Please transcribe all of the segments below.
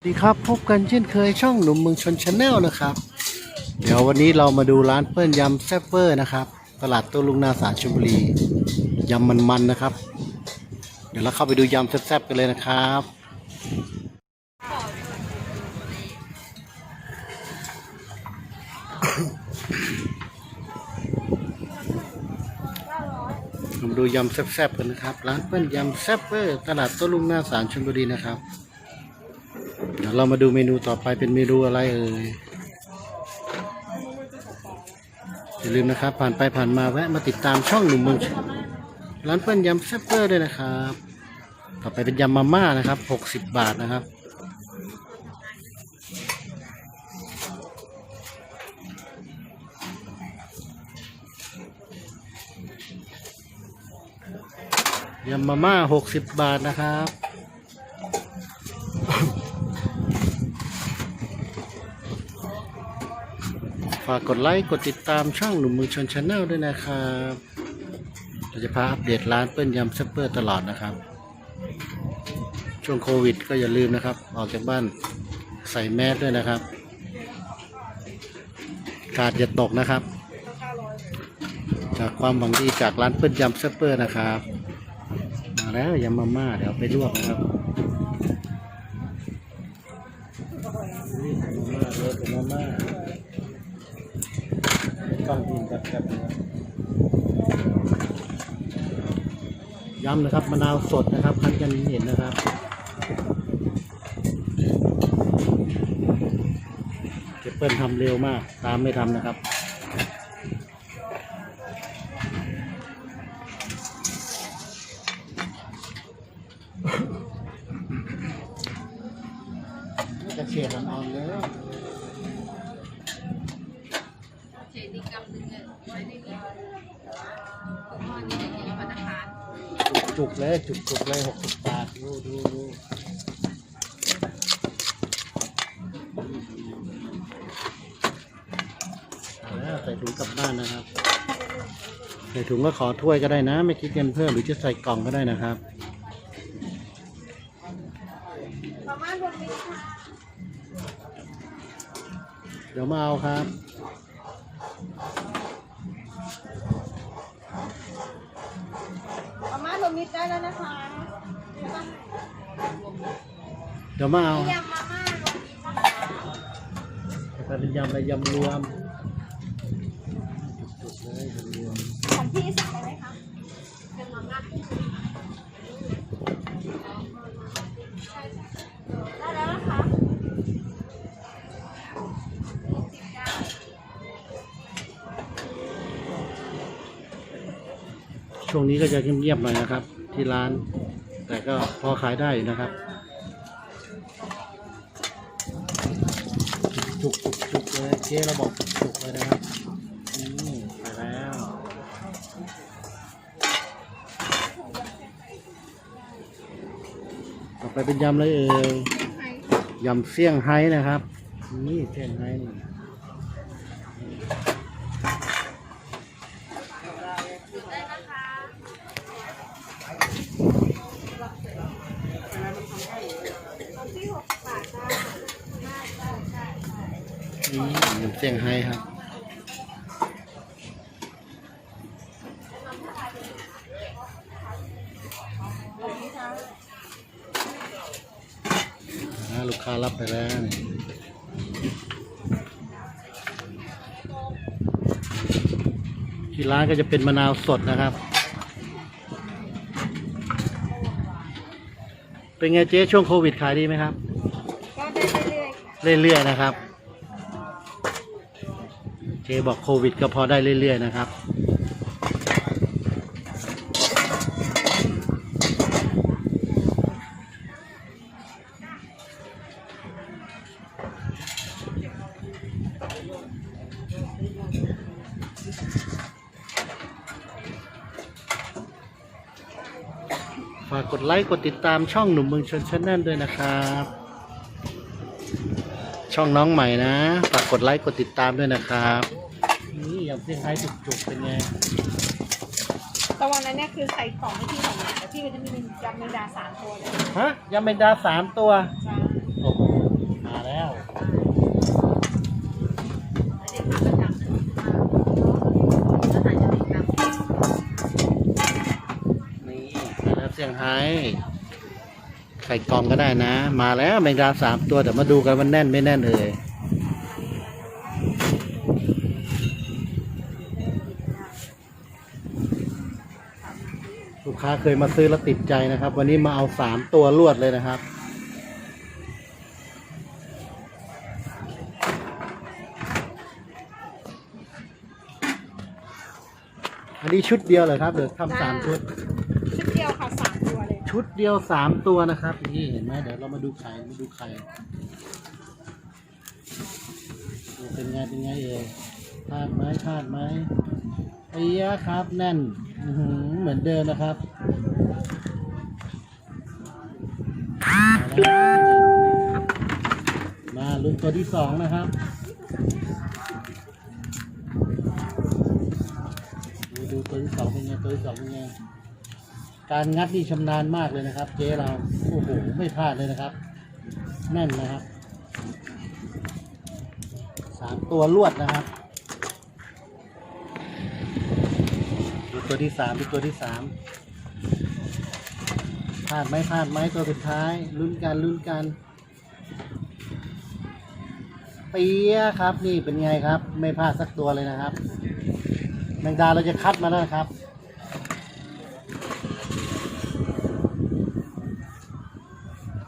สวัสดีครับพบกันเช่นเคยช่องหนุ่มเมืองชนชาแนลนะครับ เดี๋ยววันนี้เรามาดูร้านเปิ้ลยำแซ่บเวอร์นะครับ ตลาดโต้ลุงนาสาชลบุรียำมันๆนะครับ เดี๋ยวเราเข้าไปดูยำแซ่บๆกันเลยนะครับ มาดูยำแซ่บๆกันนะครับ ร้านเปิ้ลยำแซ่บเวอร์ตลาดโต้ลุงนาสารชลบุรีนะครับ ดี๋ยวเรามาดูเมนูต่อไปเป็นเมนูอะไรเอ่ยอย่าลืมนะครับ ผ่านไปผ่านมาแวะมาติดตามช่องหนุ่มเมืองร้านเปิ้ลยำแซ่บเวอร์ด้วยนะครับ ต่อไปเป็นยำมาม่านะครับ60บบาทนะครับยำมาม่า60บาทนะครับ ฝากกดไลค์ กดติดตามช่องหนุ่มมือชนชาแนลด้วยนะครับเราจะพาอัปเดตร้านเปิ้ลยำซัปเปอร์ตลอดนะครับ ช่วงโควิดก็อย่าลืมนะครับ ออกจากบ้านใส่แมสด้วยนะครับกาดอย่าตกนะครับ จากความหวังดีจากร้านเปิ้ลยำซัปเปอร์นะครับ มาแล้วยำมาม่าเดี๋ยวไปลวกนะครับ ต้องกินกับกับครับยำนะครับมะนาวสดนะครับคั้นกันเห็นนะครับเก็บเปิ้ลทำเร็วมาก ตามไม่ทำนะครับจะเฉียดอ่อนๆแล้ว เฉดอีกกำหนึ่งเนี่ยไว้ในนี้ผมว่านี่จะกินวันอังคาร จุกๆเลยจุกๆเลยหกสิบบาทดูดูดูแล้วใส่ถุงกลับบ้านนะครับ ใส่ถุงก็ขอถ้วยก็ได้นะ ไม่คิดเงินเพิ่มหรือจะใส่กล่องก็ได้นะครับเดี๋ยวมาเอาครับ มาม่ารวมมิตรได้แล้วนะคะเดี๋ยวมาเอายำมาม่ารวมมิตรนะคะแต่เป็นยำอะไรยำรวม ช่วงนี้ก็จะเงียบๆหน่อยนะครับ ที่ร้าน แต่ก็พอขายได้นะครับจุกจุกจุกเลยเจ๊เราบอกจุกเลยนะครับอืมไปแล้วต่อไปเป็นยำเลยเอ่ยยำเซี่ยงไฮ้นะครับ นี่เซี่ยงไฮ้ นี่นี่ยำเซี่ยงไฮ้ครับอ่าลูกค้ารับไปแล้วนี่ที่ร้านก็จะเป็นมะนาวสดนะครับ เป็นไงเจ๊ช่วงโควิดขายดีไหมครับ ก็ได้เรื่อยๆค่ะเรื่อยๆนะครับ เจ๊บอกโควิดก็พอได้เรื่อย ๆ นะครับ ฝากกดไลค์ กดติดตามช่องหนุ่มเมืองชนชนแนลด้วยนะครับ ช่องน้องใหม่นะฝากกดไลค์กดติดตามด้วยนะครับ นี่ยำเซี่ยงไฮ้จุกๆเป็นไงตะวันนั้นเนี่ยคือใส่ของให้พี่ของหนูแต่พี่ก็จะมียำเมงดาสามตัวเลยฮะยำเป็ดาสามตัวจ้มาแล้วนี่นะครับเซี่ยงไฮ้ ข่กล่องก็ได้นะ มาแล้วแมงดาสามตัวแต่มาดูกันมันแน่นไม่แน่นเอ่ยลูกค้าเคยมาซื้อแล้วติดใจนะครับ วันนี้มาเอาสามตัวรวดเลยนะครับอันนี้ชุดเดียวเหรอครับเดี๋ยวทำสามชุด ชุดเดียวค่ะสามตัว ชุดเดียวสามตัวนะครับ นี่เห็นไหมเดี๋ยวเรามาดูไข่มาดูไข่เป็นไงเป็นไงเอ่ยพลาดไหมพลาดไหมไอ้ยะครับ แน่นเหมือนเดิมนะครับมาลุ้นตัวที่สองนะครับดูดูตัวที่สองเป็นไงตัวที่สองเป็นไง การงัดนี่ชำนาญมากเลยนะครับ เจ๊เราโอ้โหไม่พลาดเลยนะครับ แน่นนะครับสามตัวลวดนะครับดูตัวที่สามดูตัวที่สามพลาดไหมพลาดไหมตัวสุดท้ายลุ้นกันลุ้นกันเปียครับ นี่เป็นไงครับ ไม่พลาดสักตัวเลยนะครับ แมงดาเราจะคัดมาแล้วครับ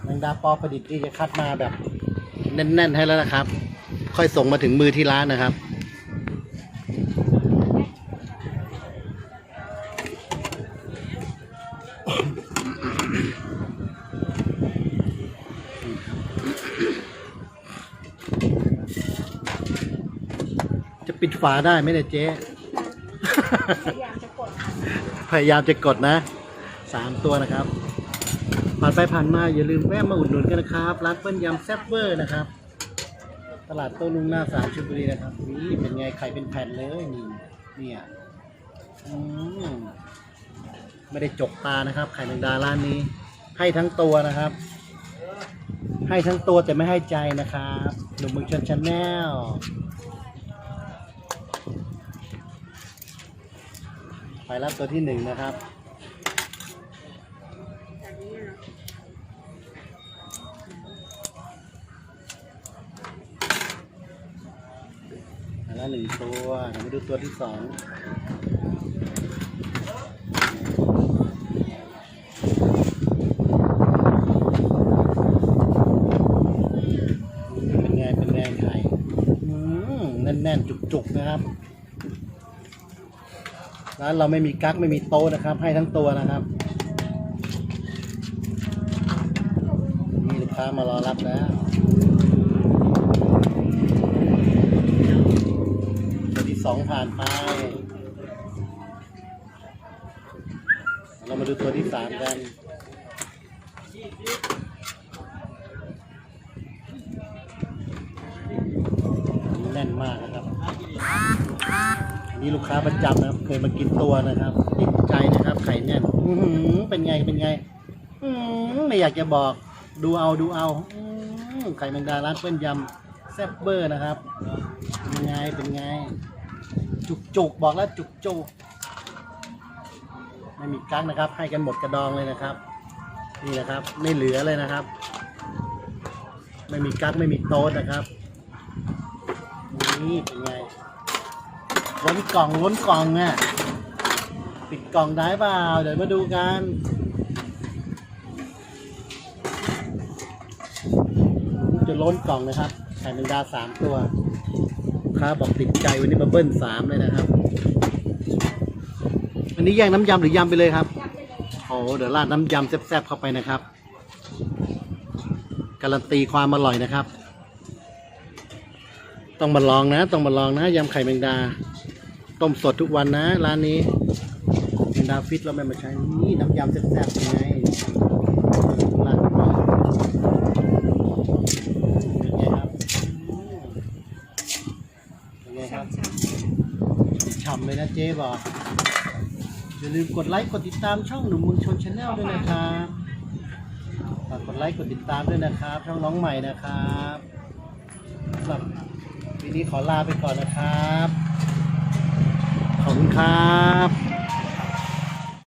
แมง ดาปอประดิษฐ์ที่จะคัดมาแบบแน่นๆให้แล้วนะครับ ค่อยส่งมาถึงมือที่ร้านนะครับจะปิดฝาได้ไหมเนี่ยเจ๊ พยายามจะกดพยายามจะกดนะสามตัวนะครับ ผ่านไปผ่านมาอย่าลืมแวะมาอุดหนุนกันนะครับ ร้านเปิ้ลยำแซ่บเวอร์นะครับ ตลาดโต้ลุงหน้าสามชลบุรีนะครับนี่เป็นไงไข่เป็นแผ่นเลยนี่เนี่ยอืมไม่ได้จกตานะครับ ไข่แมงดาร้านนี้ ให้ทั้งตัวนะครับ ให้ทั้งตัวแต่ไม่ให้ใจนะครับหนุ่มเมืองชนชาแนลไปรับตัวที่หนึ่งนะครับ มาดูตัวที่สองเป็นไง เป็นไงไข่แน่นๆ จุกๆ นะครับ ร้านเราไม่มีกั๊กไม่มีโต๊ะนะครับ ให้ทั้งตัวนะครับนี่ลูกค้ามารอรับแล้ว ตัวที่ สองผ่านไป เรามาดูตัวที่สามกันแน่นมากนะครับนี่ลูกค้าประจำนะครับ เคยมากินตัวนะครับติดใจนะครับ ไข่แน่นเป็นไงเป็นไงไม่อยากจะบอกดูเอาดูเอาไข่แมงดาร้านเปิ้ลยำแซ่บเบอร์นะครับ เป็นไง เป็นไง จุกจุกบอกแล้วจุกจุกไม่มีกั๊กนะครับ ให้กันหมดกระดองเลยนะครับ นี่นะครับ ไม่เหลือเลยนะครับ ไม่มีกั๊กไม่มีโต๊ดนะครับ นี่เป็นไงล้นกล่องล้นกล่องอะปิดกล่องได้เปล่า เดี๋ยวมาดูกันจะล้นกล่องนะครับไข่แมงดาสามตัว ค้าบอกติดใจวันนี้มาเบิ้ลสามเลยนะครับ อันนี้แยกน้ำยำหรือยำไปเลยครับยับไปเลยโอ้โหเดี๋ยวราดน้ำยำแซ่บๆเข้าไปนะครับ การันตีความอร่อยนะครับ ต้องมาลองนะ ต้องมาลองนะยำไข่แมงดา ต้มสดทุกวันนะ ร้านนี้แมงดาฟิตเราไม่มาใช้นี่น้ำยำแซ่บๆยังไงราดเข้าไปเป็นไงครับเป็นไงครับ ช้ำ ฉ่ำเลยนะเจ๊บอกอย่าลืมกดไลค์กดติดตามช่องหนุ่มเมืองชนชาแนลด้วยนะครับฝากกดไลค์กดติดตามด้วยนะครับ ช่องน้องใหม่นะครับสำหรับวันนี้ขอลาไปก่อนนะครับ ขอบคุณครับ